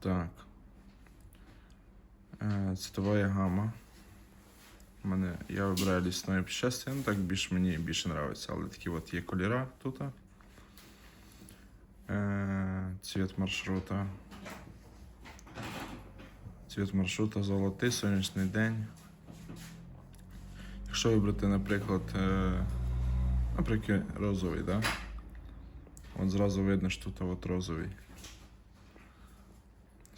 Так. Е, Цветовая гама. Мене, я вибираю лісне путешествие, ну так більш мені більше подобається, але такі от є кольора тут. Е, цвет маршрута. Цвет маршрута золотий, сонячний день. Якщо вибрати, наприклад, е, наприклад, розовий, да? От зразу видно, що тут от розовий.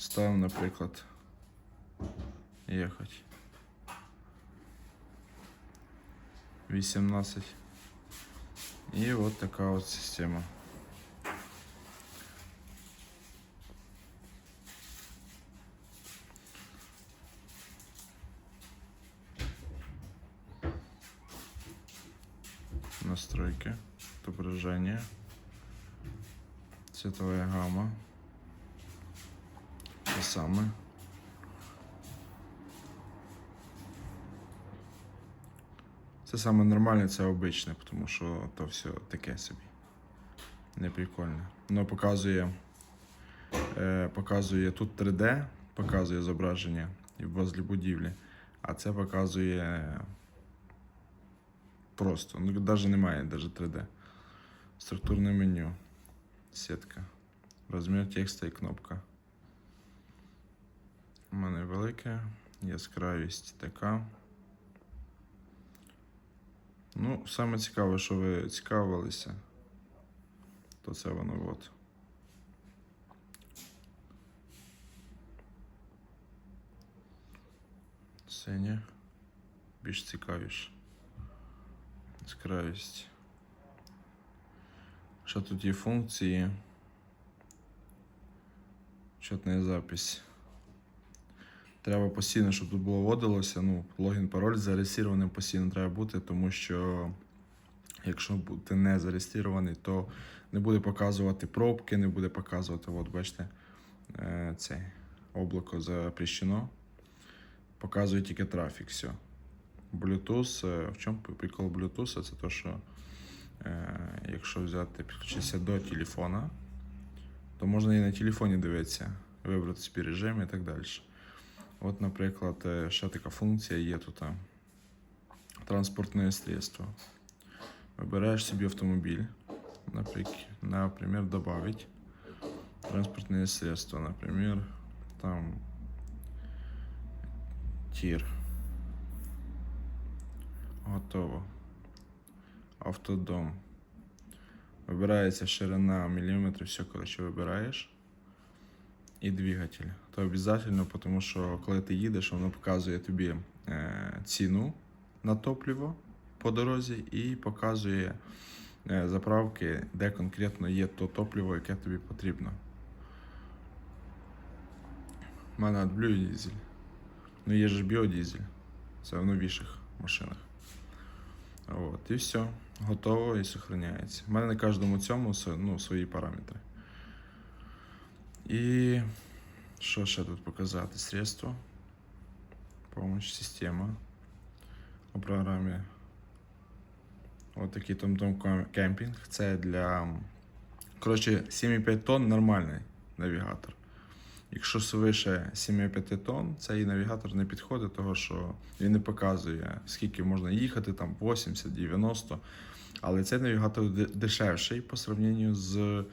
Ставимо, наприклад, їхати. 18. І от така от система. Настройки, отображение, цветовая гамма. Те саме. Це саме нормальне, це обичне, тому що то все таке собі. Не прикольне. Воно показує, е, показує тут 3D, показує зображення і возле будівлі, а це показує просто. Ну, навіть немає навіть 3D. Структурне меню. Сітка. Розмір текста і кнопка. У мене велике, яскравість така. Ну, саме цікаве, що ви цікавилися, то це воно от. Синя. Більш цікавіше. Яскравість. Що тут є функції? Чотна запись. Треба постійно, щоб тут було вводилося. Ну, логін, пароль зареєстрованим постійно треба бути, тому що якщо бути не зареєстрований, то не буде показувати пробки, не буде показувати, от бачите, е, це облако запрещено. Показує тільки трафік, все. Bluetooth, е, в чому прикол Bluetooth? Це те, що е, якщо взяти, підключитися до телефона, то можна і на телефоні дивитися, вибрати собі режим і так далі. От, наприклад, е, ще така функція є тут. е, Транспортне средство. Вибираєш собі автомобіль, наприклад, например, добавить транспортное средство, например, там тир. Готово. Автодом. Вибирається ширина міліметрів, все, коротше, вибираєш. І двигатель. То обов'язково, тому що коли ти їдеш, воно показує тобі е, ціну на топливо по дорозі і показує е, заправки, де конкретно є то топливо, яке тобі потрібно. У мене AdBlue дизель. Ну є ж біодизель. Це в новіших машинах. От, і все. Готово і зберігається. У мене на кожному цьому ну, свої параметри. І що ще тут показати? Средство. Помощь, система. У програмі. Ось такий TomTom кемпінг. Це для. Коротше, 7,5 тонн нормальний навігатор. Якщо свише 7,5 тонн, цей навігатор не підходить, того що він не показує, скільки можна їхати, там 80-90. Але цей навігатор дешевший по сравненню з е,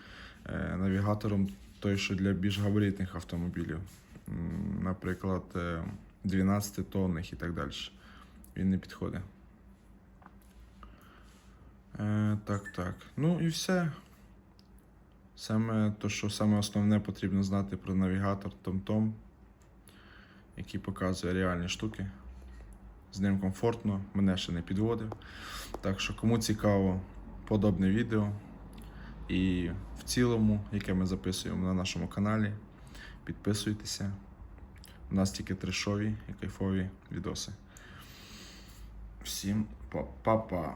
навігатором той, що для більш габаритних автомобілів. Наприклад, е, 12 тонних і так далі. Він не підходить. Е, так, так. Ну і все. Саме то, що саме основне потрібно знати про навігатор TomTom, який показує реальні штуки. З ним комфортно, мене ще не підводив. Так що, кому цікаво подобне відео і в цілому, яке ми записуємо на нашому каналі, підписуйтеся. У нас тільки трешові і кайфові відоси. Всім па- па-па!